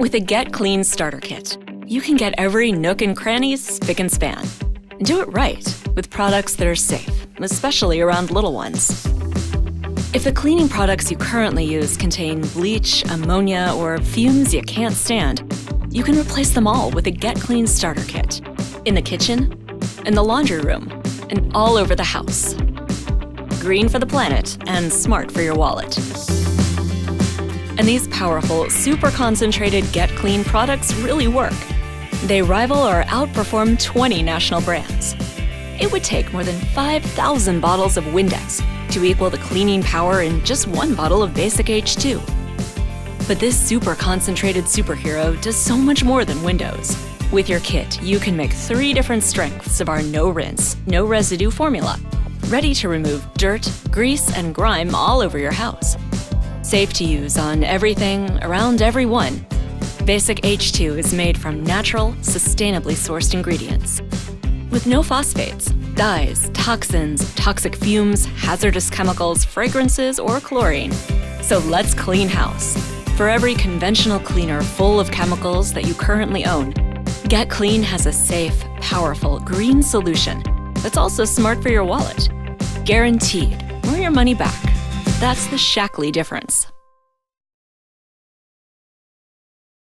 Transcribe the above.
With a Get Clean starter kit, you can get every nook and cranny spick and span. Do it right with products that are safe, especially around little ones. If the cleaning products you currently use contain bleach, ammonia, or fumes you can't stand, you can replace them all with a Get Clean starter kit. In the kitchen, in the laundry room, and all over the house. Green for the planet and smart for your wallet. And these powerful, super concentrated Get Clean products really work. They rival or outperform 20 national brands. It would take more than 5,000 bottles of Windex to equal the cleaning power in just one bottle of Basic H2. But this super concentrated superhero does so much more than Windows. With your kit, you can make three different strengths of our no rinse, no residue formula, ready to remove dirt, grease, and grime all over your house. Safe to use on everything, around everyone. Basic H2 is made from natural, sustainably sourced ingredients. With no phosphates, dyes, toxins, toxic fumes, hazardous chemicals, fragrances, or chlorine. So let's clean house. For every conventional cleaner full of chemicals that you currently own, Get Clean has a safe, powerful, green solution that's also smart for your wallet. Guaranteed, or your money back. That's the Shackley difference.